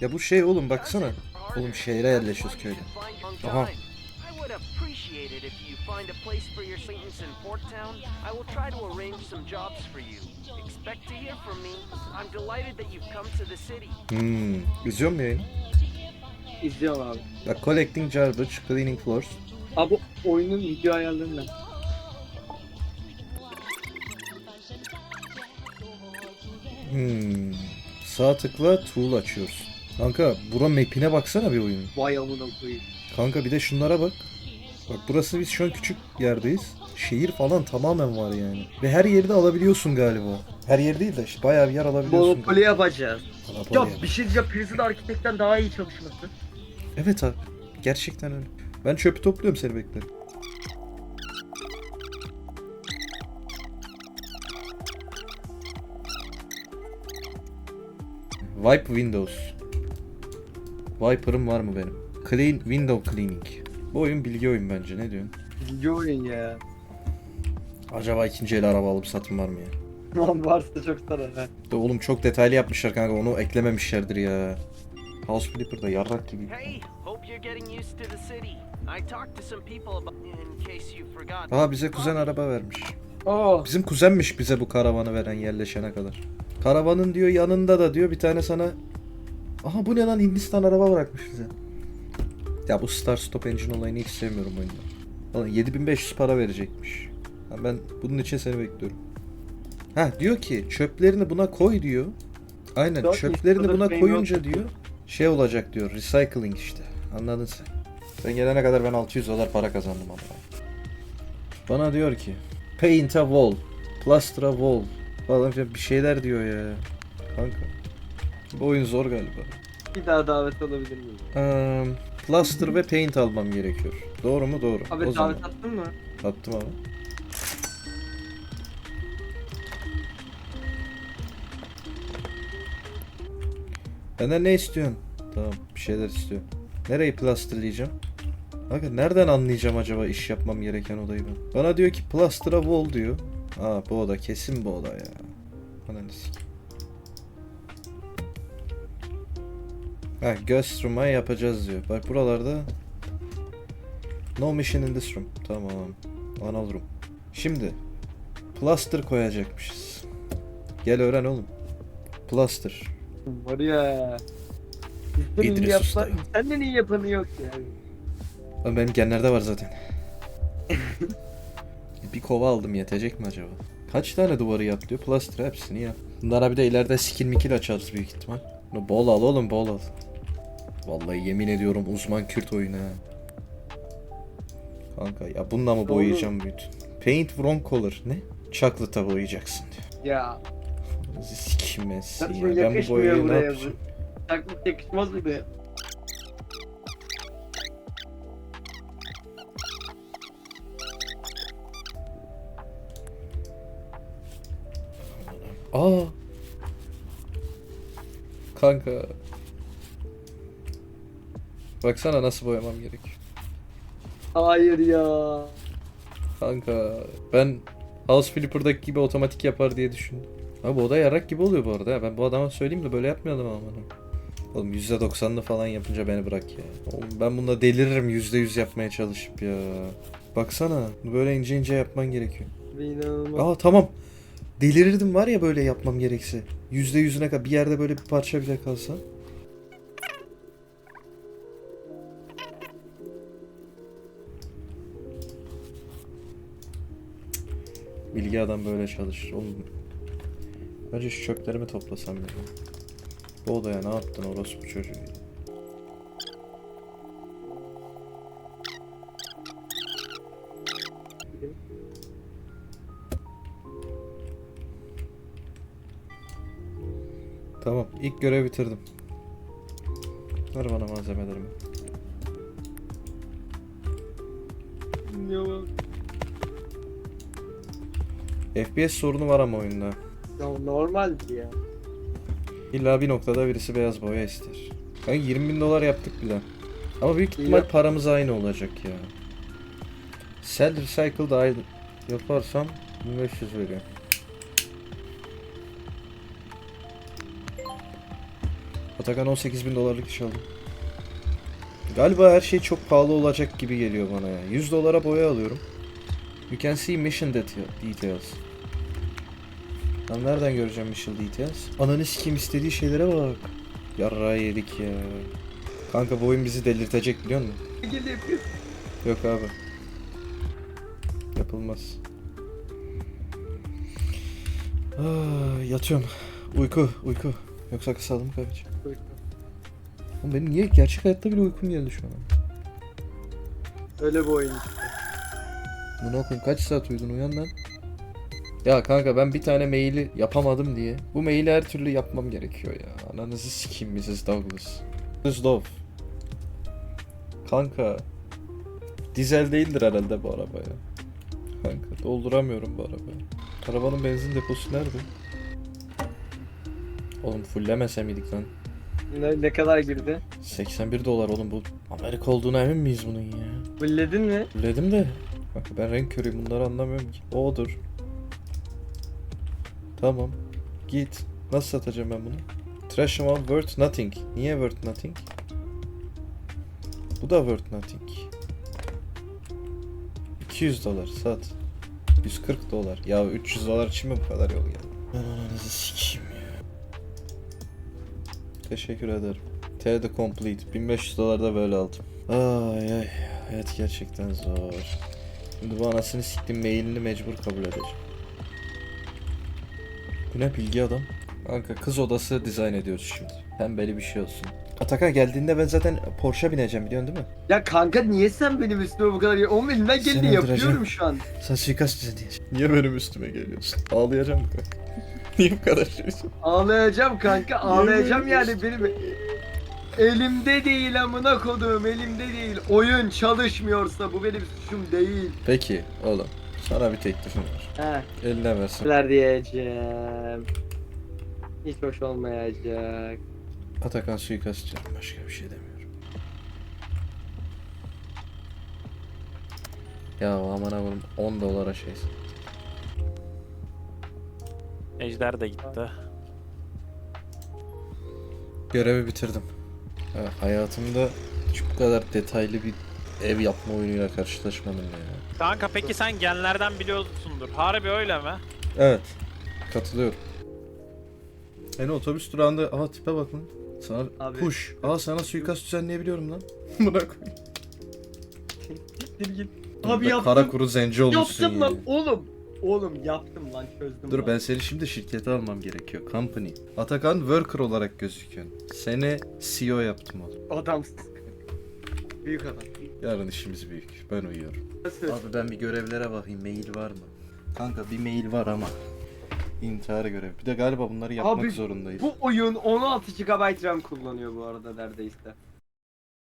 Ya bu şey oğlum baksana. Oğlum şehre yerleşiyoruz köyde. Aha. Hmm. İzliyor mu yayını? İzliyorum abi. Bak collecting garbage, cleaning floors. Abi oyunun video ayarlarını? Hmm. Sağ tıkla tool açıyoruz. Kanka bura map'ine baksana bir oyunun. Vay amına koyayım. Kanka bir de şunlara bak. Bak burası biz şu an küçük yerdeyiz. Şehir falan tamamen var yani. Ve her yerde alabiliyorsun galiba. Her yer değil de işte bayağı bir yer alabiliyorsun. Monopoly yapacağız. Monopoly Ya yap. bir şey diyeceğim. Prison Architect'ten daha iyi çalışması. Evet abi. Gerçekten öyle. Ben çöpü topluyorum seni beklerim. Wipe Windows. Wiper'ım var mı benim? Clean Window Cleaning. Bu oyun bilgi oyun bence. Ne diyorsun? Video oyun ya. Acaba ikinci el araba alıp satım var mı ya? Lan varsa çok sarar ha. De oğlum çok detaylı yapmışlar kanka. Onu eklememişlerdir ya. House Flipper'da yarrak gibi. Hey, hope you're getting used to the city. I talked to some people about in case you forgot. Aa bize kuzen araba vermiş. Aa. Bizim kuzenmiş bize bu karavanı veren yerleşene kadar. Karavanın diyor yanında da diyor bir tane sana Aha bu ne lan Hindistan araba bırakmış bize. Ya bu Star Stop Engine olayını hiç sevmiyorum oyunda. Lan 7500 para verecekmiş. Ha, ben bunun için seni bekliyorum. Ha diyor ki çöplerini buna koy diyor. Aynen iyi. çöplerini buna frame koyunca yok. diyor şey olacak diyor recycling işte. Anladın sen. Sen gelene kadar ben 600 dolar para kazandım ama. Bana diyor ki paint a wall, plaster a wall falan bir şeyler diyor ya. Kanka. Bu oyun zor galiba. Bir daha davet alabilir miyim? Eee, plaster ve paint almam gerekiyor. Doğru mu? Doğru. Abi o zaman. davet attın mı? Attım abi. Benden ne istiyorsun? Tamam bir şeyler istiyorum. Nereyi plasterlayacağım? Kanka nereden anlayacağım acaba iş yapmam gereken odayı ben? Bana diyor ki plastıra wall diyor. Aa bu oda kesin bu oda ya. Ananı Ha ghost room'a yapacağız diyor. Bak buralarda No mission in this room. Tamam. Anal room. Şimdi plaster koyacakmışız. Gel öğren oğlum. Plaster. Var ya. Bizden İdris iyi yapma, Usta. senden iyi yapanı yok yani. Lan benim genlerde var zaten. bir kova aldım yetecek mi acaba? Kaç tane duvarı yap diyor. Plaster hepsini yap. Bunlara bir de ileride skill mikil açarız büyük ihtimal. Bol al oğlum bol al. Vallahi yemin ediyorum uzman Kürt oyunu ha. Kanka ya bununla mı boyayacağım bütün? Paint wrong color. Ne? Chocolate'a boyayacaksın diyor. Ya. Sikim ben sizi ya. Ben bu boyayı ne yapacağım? Taklit yakışmaz mı be? Aa. Kanka. Baksana nasıl boyamam gerekiyor. Hayır ya. Kanka ben House Flipper'daki gibi otomatik yapar diye düşündüm. Abi bu oda yarak gibi oluyor bu arada. ya. Ben bu adama söyleyeyim de böyle yapmayalım ama. Oğlum %90'lı falan yapınca beni bırak ya. Oğlum ben bunda deliririm %100 yapmaya çalışıp ya. Baksana böyle ince ince yapman gerekiyor. İnanılmaz. Aa tamam. Delirirdim var ya böyle yapmam gerekse. Yüzde yüzüne kadar bir yerde böyle bir parça bile kalsa. Bilgi adam böyle çalışır. Oğlum. Önce şu çöplerimi toplasam ya. Bu odaya ne yaptın orospu çocuğu? Tamam ilk görev bitirdim. Ver bana malzemelerimi. Ya. FPS sorunu var ama oyunda. Ya normaldi ya. İlla bir noktada birisi beyaz boya ister. Kanka 20 bin dolar yaptık bile. Ama büyük ihtimal Yap. paramız aynı olacak ya. Sell recycle da aynı yaparsam 1500 veriyor. Atakan 18 bin dolarlık iş aldım. Galiba her şey çok pahalı olacak gibi geliyor bana ya. 100 dolara boya alıyorum. You can see mission deta- details. Ben nereden göreceğim mission details? Ananı sikeyim istediği şeylere bak. Yarrağı yedik ya. Kanka bu oyun bizi delirtecek biliyor musun? Yok abi. Yapılmaz. Ah, yatıyorum. Uyku, uyku. Yoksa kısaldım kaç. Oğlum benim niye gerçek hayatta bile uykum geldi şu an. Öyle bir oyun. Bunu okuyayım kaç saat uyudun uyan lan. Ya kanka ben bir tane maili yapamadım diye. Bu maili her türlü yapmam gerekiyor ya. Ananızı sikeyim Mrs. Douglas. Mrs. Love. Kanka. Dizel değildir herhalde bu araba ya. Kanka dolduramıyorum bu arabayı. Arabanın benzin deposu nerede? Oğlum fullemese miydik lan? Ne, ne kadar girdi? 81 dolar oğlum bu. Amerika olduğuna emin miyiz bunun ya? Fulledin mi? Fulledim de. Bak ben renk körüyüm bunları anlamıyorum ki. O odur. Tamam. Git. Nasıl satacağım ben bunu? Trash amount worth nothing. Niye worth nothing? Bu da worth nothing. 200 dolar sat. 140 dolar. Ya 300 dolar için mi bu kadar yol geldi? Ben ananızı sikeyim ya. Teşekkür ederim. TD complete. 1500 dolar da böyle aldım. Ay ay. Hayat gerçekten zor. Şimdi bu anasını siktim mailini mecbur kabul edeceğim. Bu ne bilgi adam? Kanka kız odası dizayn ediyoruz şimdi. Pembeli bir şey olsun. Atakan geldiğinde ben zaten Porsche bineceğim biliyorsun değil mi? Ya kanka niye sen benim üstüme bu kadar... Oğlum elimden geleni yapıyorum şu an. Sen suikast düzenleyeceksin. Niye benim üstüme geliyorsun? Ağlayacağım mı kanka? Niye bu kadar şeysin? Ağlayacağım kanka ağlayacağım yani benim... Elimde değil amına koduğum elimde değil. Oyun çalışmıyorsa bu benim suçum değil. Peki oğlum sana bir teklifim var. He. Eline versin. Neler diyeceğim. Hiç hoş olmayacak. Atakan suikastçı. Başka bir şey demiyorum. Ya aman avrum 10 dolara şeysin. Ejder de gitti. Görevi bitirdim. Ha, hayatımda hiç bu kadar detaylı bir ev yapma oyunuyla karşılaşmadım ya. Kanka peki sen genlerden biliyorsundur. Harbi öyle mi? Evet. Katılıyorum. Yani otobüs durağında aha tipe bak lan. Sana Abi. push. Aa sana suikast düzenleyebiliyorum lan. Buna koy. Git git. Abi Abi yaptım. Kara kuru zenci olmuşsun Yaptım ya. lan oğlum. Oğlum yaptım lan çözdüm Dur lan. ben seni şimdi şirkete almam gerekiyor. Company. Atakan worker olarak gözüküyorsun. Seni CEO yaptım oğlum. Adamsın. Büyük adam. Yarın işimiz büyük. Ben uyuyorum. Nasıl? Abi ben bir görevlere bakayım. Mail var mı? Kanka bir mail var ama. İntihar görevi. Bir de galiba bunları yapmak Abi, zorundayız. Bu oyun 16 GB RAM kullanıyor bu arada neredeyse.